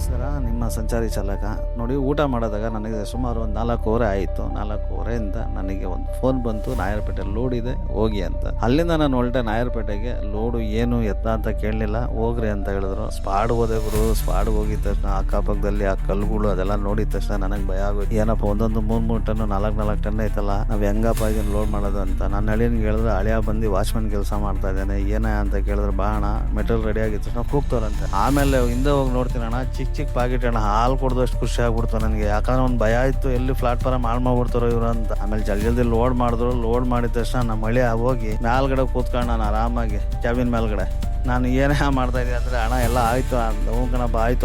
ನಮಸ್ಕಾರ, ನಿಮ್ಮ ಸಂಚಾರಿ ಚಾಲಕ. ನೋಡಿ, ಊಟ ಮಾಡಿದಾಗ ನನಗೆ ಸುಮಾರು ಒಂದು ನಾಲ್ಕೂವರೆ ಆಯಿತು. ನಾಲ್ಕೂವರೆಯಿಂದ ನನಗೆ ಒಂದು ಫೋನ್ ಬಂತು. ನಾಯರ್ಪೇಟೆ ಲೋಡ್ ಇದೆ, ಹೋಗಿ ಅಂತ. ಅಲ್ಲಿಂದ ನಾನು ಹೊರಟೆ. ನಾಯರ್ಪೇಟೆಗೆ ಲೋಡು ಏನು ಎತ್ತ ಅಂತ ಕೇಳಲಿಲ್ಲ. ಹೋಗ್ರಿ ಅಂತ ಹೇಳಿದ್ರು. ಸ್ಪಾಡ್ ಹೋದೆ ಗುರು. ಸ್ಪಾಡ್ ಹೋಗಿದ ತಕ್ಷಣ ಅಕ್ಕಪಕ್ಕದಲ್ಲಿ ಆ ಕಲ್ಲುಗಳು ಅದೆಲ್ಲ ನೋಡಿದ ತಕ್ಷಣ ನನಗೆ ಭಯ ಆಗೋಯ್ತು. ಏನಪ್ಪ, ಒಂದೊಂದು ಮೂರು ಮೂರು ಟನ್ ನಾಲ್ಕು ನಾಲ್ಕು ಟನ್ ಐತಲ್ಲ. ನಾವು ಹೆಂಗಪ್ಪ ಇದನ್ನ ಲೋಡ್ ಮಾಡೋದು ಅಂತ. ನನ್ನ ಹಳ್ಳಿನ ಹೇಳಿದ್ರೆ ಹಳೆಯ ಬಂದು ವಾಚ್ಮನ್ ಕೆಲಸ ಮಾಡ್ತಾ ಇದ್ದಾನೆ. ಏನ ಅಂತ ಕೇಳಿದ್ರೆ ಬಾಣ ಮೆಟೀರಿಯಲ್ ರೆಡಿ ಆಗಿತ್ತು ತಕ್ಷಣ ಕೂಗ್ತಾರಂತೆ ಆಮೇಲೆ ಹಿಂದೆ ಹೋಗಿ ನೋಡ್ತೀನಿ ಅಣ್ಣ. ಚಿಕ್ಕ ಚಿಕ್ಕ ಪಾಕೆಟ್ ಅಣ್ಣ ಹಾಲು ಕೊಡ್ದಷ್ಟು ಖುಷಿ ಆಗ್ಬಿಡ್ತು ನನಗೆ. ಯಾಕಂದ್ರೆ ಒಂದು ಭಯ ಇತ್ತು, ಎಲ್ಲಿ ಪ್ಲಾಟ್ಫಾರ್ಮ್ ಹಾಳು ಮಾಡ್ಬಿಡ್ತಾರೋ ಇವ್ರು ಅಂತ. ಆಮೇಲೆ ಜಲ್ದಿ ಜಲ್ದಿ ಲೋಡ್ ಮಾಡಿದ್ರು ಲೋಡ್ ಮಾಡಿದ ತಕ್ಷಣ ನಮ್ಮ ಮಳೆ ಹೋಗಿ ಮೇಲ್ಗಡೆ ಕೂತ್ಕೊಂಡು ನಾನು ಆರಾಮಾಗಿ ಕ್ಯಾಬಿನ್ ಮೇಲ್ಗಡೆ ನಾನು ಏನೇ ಮಾಡ್ತಾ ಇದ್ದೀನಿ ಅಂದ್ರೆ ಹಣ ಎಲ್ಲ ಆಯ್ತು ಅಂದ. ಹ್ಞೂ ಕಣಪ್ಪ ಆಯ್ತು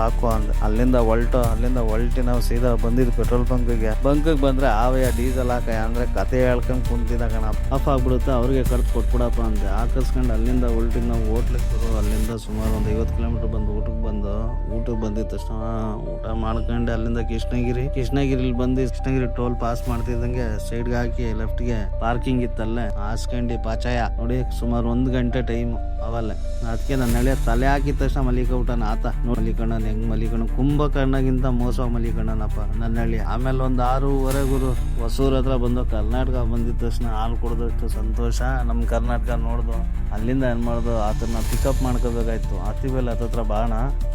ಹಾಕು ಅಂದ. ಅಲ್ಲಿಂದ ಹೊಲ್ಟು, ಅಲ್ಲಿಂದ ಹೊಲ್ಟಿ ನಾವು ಸೀದಾ ಬಂದಿದ್ದು ಪೆಟ್ರೋಲ್ ಬಂಕ್ಗೆ ಬಂಕ್ಗೆ ಬಂದ್ರೆ ಆವಯ ಡೀಸೆಲ್ ಹಾಕ ಅಂದ್ರೆ ಕತೆ ಹೇಳ್ಕೊಂಡು ಕುಂತಿದ್ದ ಕಣ ಆಫ್ ಆಗ್ಬಿಡುತ್ತೆ, ಅವ್ರಿಗೆ ಕರ್ದು ಕೊಟ್ಬಿಡಪ್ಪ ಅಂದೆ. ಹಾಕಿಸ್ಕೊಂಡು ಅಲ್ಲಿಂದ ಹೊಲ್ಟಿ ನಾವು ಹೋಟ್ಲಿಗೆ ಬರೋ, ಅಲ್ಲಿಂದ ಸುಮಾರು ಒಂದು ಐವತ್ತು ಕಿಲೋಮೀಟರ್ ಬಂದು ಊಟಕ್ಕೆ ಊಟಕ್ಕೆ ಬಂದಿದ ತಕ್ಷಣ ಊಟ ಮಾಡ್ಕೊಂಡು ಅಲ್ಲಿಂದ ಕೃಷ್ಣಗಿರಿ. ಕೃಷ್ಣಗಿರಿಲಿ ಬಂದು ಕೃಷ್ಣಗಿರಿ ಟೋಲ್ ಪಾಸ್ ಮಾಡ್ತಿದ್ದಂಗೆ ಸೈಡ್ಗೆ ಹಾಕಿ ಲೆಫ್ಟ್ಗೆ ಪಾರ್ಕಿಂಗ್ ಇತ್ತಲ್ಲೇ. ಹಾಸ್ಕೊಂಡು ಪಾಚಾಯ. ನೋಡಿ, ಸುಮಾರು ಒಂದು ಗಂಟೆ ಟೈಮ್ ಅವಲ್ಲೇ. ಅದಕ್ಕೆ ನನ್ನ ಹಳೆ ತಲೆ ಹಾಕಿದ ತಕ್ಷಣ ಮಲಿಕಬಿಟ್ಟನ ಆತ. ನೋಡಿ ಮಲಿಕಣ್ಣನ ಹೆಂಗ್ ಮಲ್ಲಿಕಣ್ಣ ಕುಂಭಕರ್ಣಗಿಂತ ಮೋಸ ಮಲ್ಲಿಕಣ್ಣನಪ್ಪ ನನ್ನ ಹಳ್ಳಿ. ಆಮೇಲೆ ಒಂದು ಆರೂವರೆ ಗುರು ಹೊಸೂರ್ ಹತ್ರ ಬಂದು ಕರ್ನಾಟಕ ಬಂದಿದ ತಕ್ಷಣ ಹಾಲು ಕೊಡೋದಷ್ಟು ಸಂತೋಷ. ನಮ್ಮ ಕರ್ನಾಟಕ ನೋಡ್ದು, ಅಲ್ಲಿಂದ ಏನು ಮಾಡ್ದು ಆತನ ಪಿಕಪ್ ಮಾಡ್ಕೋಬೇಕಾಯ್ತು. ಅತಿ ಬೆಲೆ ಹತ್ತತ್ರ ಬಾಣ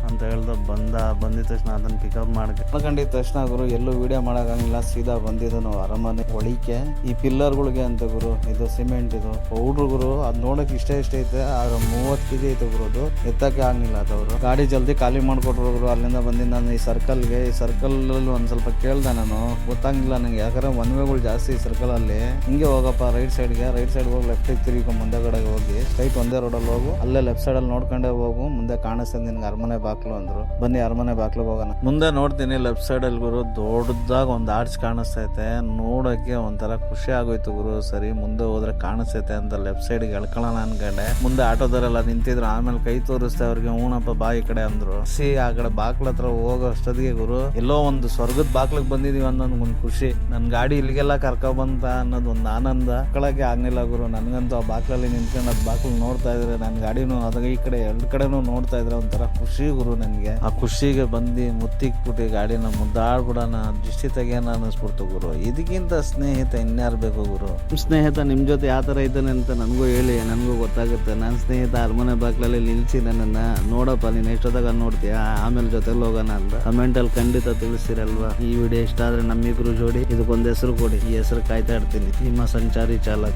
ಅಂತ ಹೇಳ್ದು ಬಂದ, ಬಂದಿದ ತಕ್ಷಣ ಅದನ್ನ ಪಿಕಪ್ ಮಾಡ್ಕೊಂಡಿದ್ದ ತಕ್ಷಣ ಗುರು, ಎಲ್ಲೂ ವಿಡಿಯೋ ಮಾಡೋಕ್ಕಾಗಿಲ್ಲ ಸೀದಾ ಬಂದಿದ್ದು ನಾವು ಅರಮನೆ ಒಳಿಕೆ ಈ ಪಿಲ್ಲರ್ ಗಳಿಗೆ ಅಂತ ಗುರು, ಇದು ಸಿಮೆಂಟ್ ಇದು. ಪೌಡ್ರ್ ಗುರು, ಅದ್ ನೋಡಕ್ ಇಷ್ಟೇ ಇಷ್ಟ ಐತೆ ಆದ್ರೆ ಮೂವತ್ತು ಕೆಜಿ ಐತೆ ಗುರು ಅದು. ಎತ್ತಕ್ಕೆ ಆಗ್ಲಿಲ್ಲ ಅದವರು ಗಾಡಿ ಜಲ್ದಿ ಖಾಲಿ ಮಾಡ್ಕೊಟ್ರು ಗುರು, ಅಲ್ಲಿಂದ ಬಂದು ನಾನು ಈ ಸರ್ಕಲ್ಗೆ. ಈ ಸರ್ಕಲ್ ಅಲ್ಲಿ ಒಂದ್ ಸ್ವಲ್ಪ ಕೇಳ್ದೆ ನಾನು. ಗೊತ್ತಾಗಿಲ್ಲ ನಂಗೆ, ಯಾಕಂದ್ರೆ ಒನ್ ವೇಗಳು ಜಾಸ್ತಿ ಸರ್ಕಲ್ ಅಲ್ಲಿ. ಹಿಂಗೆ ಹೋಗಪ್ಪ ರೈಟ್ ಸೈಡ್ಗೆ ರೈಟ್ ಸೈಡ್ ಹೋಗಿ ಲೆಫ್ಟ್ ತಿರುಗಿ ಮುಂದೆ ಕಡೆಗೆ ಹೋಗಿ. ಸ್ಟ್ರೈಟ್ ಒಂದೇ ರೋಡಲ್ಲಿ ಹೋಗು. ಅಲ್ಲೇ ಲೆಫ್ಟ್ ಸೈಡ್ ಅಲ್ಲಿ ನೋಡ್ಕೊಂಡೇ ಹೋಗು. ಮುಂದೆ ಕಾಣಿಸ್ತದೆ ನಿನ್ಗೆ ಅರಮನೆ ಬಾಕ್ಲು ಅಂದ್ರು. ಬನ್ನಿ ಅರಮನೆ ಬಾಕ್ಲಿಗೆ ಹೋಗೋಣ. ಮುಂದೆ ನೋಡ್ತೀನಿ ಲೆಫ್ಟ್ ಸೈಡ್ ಅಲ್ಲಿ ಗುರು, ದೊಡ್ಡದಾಗ ಒಂದು ಆರ್ಚ್ ಕಾಣಿಸ್ತೈತೆ. ನೋಡಕ್ಕೆ ಒಂಥರ ಖುಷಿ ಆಗೋಯ್ತು ಗುರು. ಸರಿ, ಮುಂದೆ ಹೋದ್ರೆ ಕಾಣಿಸ್ತೈತೆ ಅಂತ ಲೆಫ್ಟ್ ಸೈಡ್ ಎಳ್ಕೊಳ್ಳೋಣ ಅನ್ಕಂಡೆ. ಮುಂದೆ ಆಟೋದವರೆಲ್ಲ ನಿಂತಿದ್ರು, ಆಮೇಲೆ ಕೈ ತೋರಿಸ್ತಾ ಅವ್ರಿಗೆ ಹೂಣಪ್ಪ ಬಾ ಈ ಕಡೆ ಅಂದ್ರು. ಸಿ, ಆ ಕಡೆ ಬಾಕ್ಲ ಹತ್ರ ಹೋಗೋ ಅಷ್ಟೊತ್ತಿಗೆ ಗುರು, ಎಲ್ಲೋ ಒಂದು ಸ್ವರ್ಗದ ಬಾಕ್ಲಿಗೆ ಬಂದಿದೀವಿ ಅನ್ನೋ ಒಂದು ಖುಷಿ. ನನ್ ಗಾಡಿ ಇಲ್ಲಿಗೆಲ್ಲ ಕರ್ಕೊ ಬಂತ ಅನ್ನೋದು ಒಂದು ಆನಂದ. ಕಳಕ್ಕೆ ಆಗ್ಲಿಲ್ಲ ಗುರು. ನನ್ಗಂತೂ ಆ ಬಾಕ್ಲಲ್ಲಿ ನಿಂತ್ಕೊಂಡು ಅದ್ ಬಾಕ್ಲು ನೋಡ್ತಾ ಇದ್ರೆ ನನ್ನ ಗಾಡಿನೂ ಅದ ಈ ಕಡೆ ಎರಡ್ ಕಡೆನೂ ನೋಡ್ತಾ ಇದ್ರೆ ಒಂಥರ ಖುಷಿ ಗುರು ನನಗೆ. ಆ ಖುಷಿಗೆ ಬಂದು ಮುತ್ತಿಕ್ಬಿಟ್ಟು ಗಾಡಿನ ಮುದ್ದಾಡ್ಬಿಡೋಣ, ದೃಷ್ಟಿ ತೆಗಿಯೋಣ ಅನ್ನಿಸ್ಬಿಡ್ತು ಗುರು. ಇದಕ್ಕಿಂತ ಸ್ನೇಹಿತ ಇನ್ಯಾರು ಬೇಕು ಗುರು? ಸ್ನೇಹಿತ ನಿಮ್ಮ ಜೊತೆ ಯಾವ ಥರ ಇದ್ದಾನೆ ಅಂತ ನನಗೂ ಹೇಳಿ, ನನಗೂ ಗೊತ್ತಾಗುತ್ತೆ. ನನ್ನ ಸ್ನೇಹಿತ ಅರಮನೆ ಬಾಗ್ಲಲ್ಲಿ ನಿಲ್ಲಿಸಿ ನನ್ನನ್ನು ನೋಡಪ್ಪ, ನೀನು ಎಷ್ಟೊತ್ತಾಗ ನೋಡ್ತೀಯ? ಆಮೇಲೆ ಜೊತೆಲಿ ಹೋಗೋಣ ಅಂತ. ಕಮೆಂಟಲ್ಲಿ ಖಂಡಿತ ತಿಳಿಸಿರಲ್ವಾ? ಈ ವಿಡಿಯೋ ಇಷ್ಟ ಆದ್ರೆ ನಮ್ಮಿಬ್ರು ಜೋಡಿ ಇದಕ್ಕೊಂದು ಹೆಸರು ಕೊಡಿ. ಈ ಹೆಸರು ಕಾಯ್ತಾ ಇರ್ತೀನಿ. ನಿಮ್ಮ ಸಂಚಾರಿ ಚಾಲಕ.